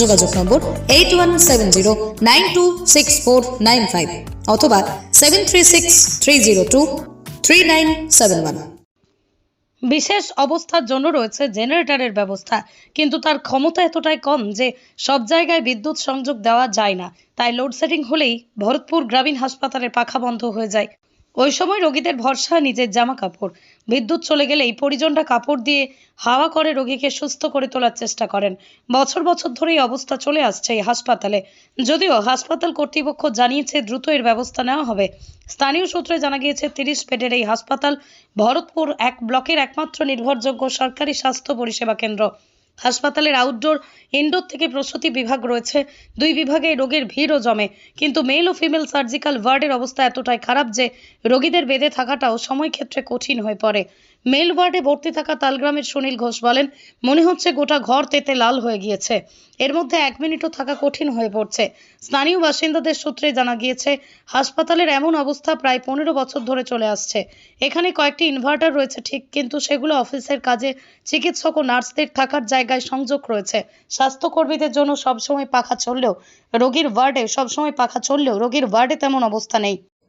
যোগাযোগ number eight one seven zero nine two six four nine five অথবা seven three six three zero two three nine seven one বিশেষ অবস্থার জন্য রয়েছে জেনারেটরের ব্যবস্থা, কিন্তু তার ক্ষমতা এতটাই কম যে সব জায়গায় বিদ্যুৎ সংযোগ দেওয়া যায় না। তাই লোডশেডিং হলেই ভরতপুর গ্রামীণ হাসপাতালের পাখা বন্ধ হয়ে যায়। ওই সময় রোগীদের ভরসা, নিজের জামা কাপড় বিদ্যুৎ চলে গেলেই পরিজনরা কাপড় দিয়ে হাওয়া করে রোগীকে সুস্থ করে তোলার চেষ্টা করেন। বছর বছর ধরে এই অবস্থা চলে আসছে এই হাসপাতালে। যদিও হাসপাতাল কর্তৃপক্ষ জানিয়েছে দ্রুত এর ব্যবস্থা নেওয়া হবে। স্থানীয় সূত্রে জানা গিয়েছে, তিরিশ বেডের এই হাসপাতাল ভরতপুর এক ব্লকের একমাত্র নির্ভরযোগ্য সরকারি স্বাস্থ্য পরিষেবা কেন্দ্র। হাসপাতালের আউটডোর ইনডোর থেকে প্রসূতি বিভাগ রয়েছে। দুই বিভাগে রোগের ভিড়ও জমে। কিন্তু মেল ও ফিমেল সার্জিক্যাল ওয়ার্ডের অবস্থা এতটাই খারাপ যে রোগীদের বেঁধে থাকাটাও সময়ক্ষেত্রে কঠিন হয়ে পড়ে। মেল ওয়ার্ডে ভর্তি থাকা তালগ্রামের সুনীল ঘোষ বলেন, মনে হচ্ছে গোটা ঘর তেতে লাল হয়ে গিয়েছে। এর মধ্যে এক মিনিটও থাকা কঠিন হয়ে পড়ছে। স্থানীয় বাসিন্দাদের সূত্রে জানা গিয়েছে, হাসপাতালের এমন অবস্থা প্রায় পনেরো বছর ধরে চলে আসছে। এখানে কয়েকটি ইনভার্টার রয়েছে ঠিক, কিন্তু সেগুলো অফিসের কাজে, চিকিৎসক ও নার্সদের থাকার জায়গায় সংযোগ রয়েছে। স্বাস্থ্যকর্মীদের জন্য সবসময় পাখা চললেও রোগীর ওয়ার্ডে, সবসময় পাখা চললেও রোগীর ওয়ার্ডে তেমন অবস্থা নেই।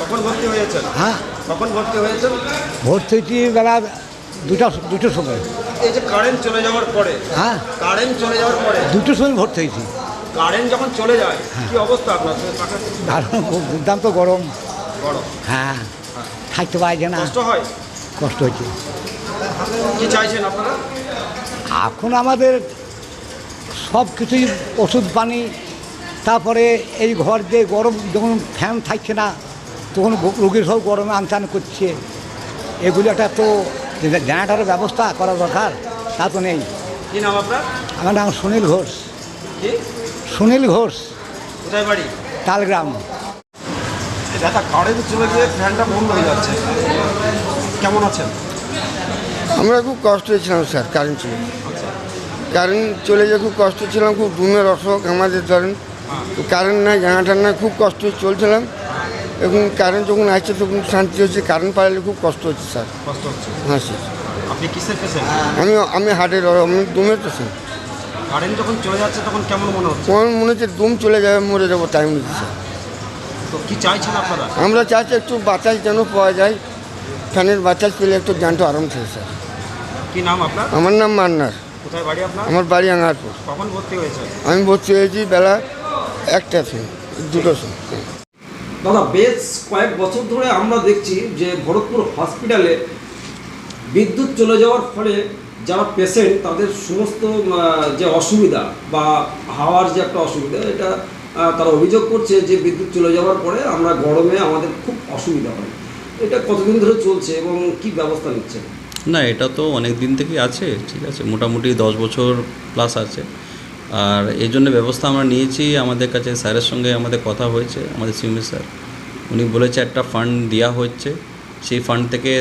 কখন ভর্তি হয়েছেন? হ্যাঁ। কখন ভর্তি হয়েছেন? ভর্তি হয়েছি বেলা দুটা দুটোর সময়। এই যে কারেন্ট চলে যাওয়ার পরে হ্যাঁ। কারেন্ট চলে যাওয়ার পরে দুটোর সময় ভর্তি হয়েছি। কারেন্ট যখন চলে যায় কি অবস্থা আপনার? দারুণ খুব দুর্দান্ত গরম। হ্যাঁ। থাকতে পারছে না। কষ্ট হয়? কষ্ট হচ্ছে কি চাইছেন আপনারা? এখন আমাদের সব কিছুই ওষুধ পানি তারপরে এই ঘর যে গরম যখন ফ্যান থাকছে না তখন রোগীর সব গরমে আনচান করছে। এগুলো একটা তো জেনারেটারের ব্যবস্থা করা দরকার তা তো নেই। কি নাম আপনার? আমার নাম সুনীল ঘোষ। সুনীল ঘোষ। কোথায় বাড়ি? তালগ্রাম। দাদা কারেন্ট চলে গিয়ে ফ্যানটা বন্ধ হয়ে যাচ্ছে। কেমন আছেন? আমরা খুব কষ্ট হয়েছিলাম স্যার কারেন্ট চলে। কারেন্ট চলে যে খুব কষ্ট ছিলাম খুব ঘুমের অসুখ আমাদের ধরেন। কারেন্ট নাই জানাটার নাই খুব কষ্ট চলছিলাম। এখন কারেন্ট যখন আসছে তখন শান্তি হচ্ছে কারেন্ট পাইলে খুব কষ্ট হচ্ছে স্যার। কষ্ট হচ্ছে। হ্যাঁ স্যার। আপনি কিসের পেশেন্ট আমি আমি হার্টের আমি দুমের পেশেন্ট কারেন্ট যখন চলে যাচ্ছে তখন কেমন মনে হচ্ছে? মনে হচ্ছে দুম চলে যাবে মরে যাব টাইম নিচ্ছে স্যার। তো কি চাইছেন আপনারা? আমরা চাচ্ছি একটু বাতাস যেন পাওয়া যায় ফ্যানের বাতাস পেলে একটু জানতো আরাম থাকে স্যার। কি নাম আপনার? আমার নাম মান্নার। কোথায় বাড়ি আপনার? আমার বাড়ি আঙ্গারপুর কখন ভর্তি হয়েছে আমি ভর্তি হয়েছি বেলা একটা সময় দুটোর সময় দাদা, বেশ কয়েক বছর ধরে আমরা দেখছি যে ভরতপুর হসপিটালে বিদ্যুৎ চলে যাওয়ার ফলে যারা পেশেন্ট তাদের সমস্ত যে অসুবিধা বা হাওয়ার যে একটা অসুবিধা, এটা তারা অভিযোগ করছে যে বিদ্যুৎ চলে যাওয়ার পরে আমরা গরমে আমাদের খুব অসুবিধা হয়। এটা কতদিন ধরে চলছে এবং কি ব্যবস্থা নিচ্ছে? না, এটা তো অনেক দিন থেকেই আছে, ঠিক আছে। মোটামুটি দশ বছর প্লাস আছে। আর এই জন্য ব্যবস্থা আমরা নিয়েছি। আমাদের কাছে স্যারের সঙ্গে আমাদের কথা হয়েছে, আমাদের সিএমএ স্যার। উনি বলেছে একটা ফান্ড দেওয়া হচ্ছে সেই ফান্ড থেকে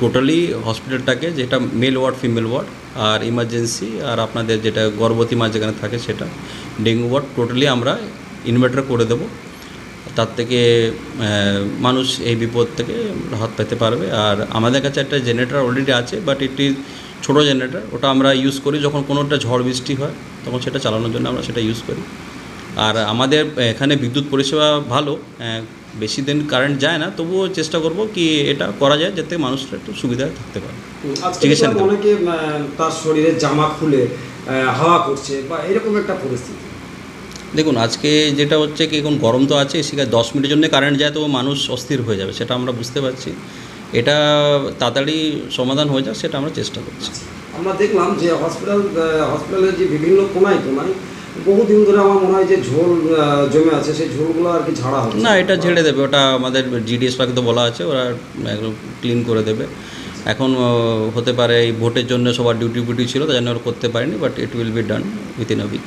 টোটালি হসপিটালটাকে যেটা মেল ওয়ার্ড ফিমেল ওয়ার্ড আর ইমার্জেন্সি আর আপনাদের যেটা গর্ভবতী মা যেখানে থাকে সেটা, ডেঙ্গু ওয়ার্ড টোটালি আমরা ইনভার্টার করে দেবো। তার থেকে মানুষ এই বিপদ থেকে হাত পেতে পারবে। আর আমাদের কাছে একটা জেনারেটর অলরেডি আছে বাট এটি ছোটো জেনারেটর ওটা আমরা ইউজ করি যখন কোনোটা ঝড় বৃষ্টি হয় তখন সেটা চালানোর জন্য আমরা সেটা ইউজ করি। আর আমাদের এখানে বিদ্যুৎ পরিষেবা ভালো বেশি দিন কারেন্ট যায় না তবুও চেষ্টা করব কি এটা করা যায় যাতে মানুষটা একটু সুবিধায় থাকতে পারে। চিকিৎসা অনেকে তার শরীরে জামা খুলে হাওয়া করছে বা এরকম একটা পরিস্থিতি। দেখুন আজকে যেটা হচ্ছে কি এখন গরম তো আছে সেখানে দশ মিনিটের জন্য কারেন্ট যায় তো মানুষ অস্থির হয়ে যাবে সেটা আমরা বুঝতে পারছি। এটা তাড়াতাড়ি সমাধান হয়ে যাক সেটা আমরা চেষ্টা করছি। আমরা দেখলাম যে হসপিটাল হসপিটালের যে বিভিন্ন কোনায় কোনায় বহুদিন ধরে আমার মনে হয় যে ঝোল জমে আছে সেই ঝোলগুলো আর কি ঝাড়া হবে না এটা ঝেড়ে দেবে। ওটা আমাদের জিডিএস পাকে তো বলা আছে ওরা একদম ক্লিন করে দেবে। এখন হতে পারে এই ভোটের জন্য সবার ডিউটি ফিউটি ছিল তাই জন্য ওরা করতে পারেনি but it will be done within a week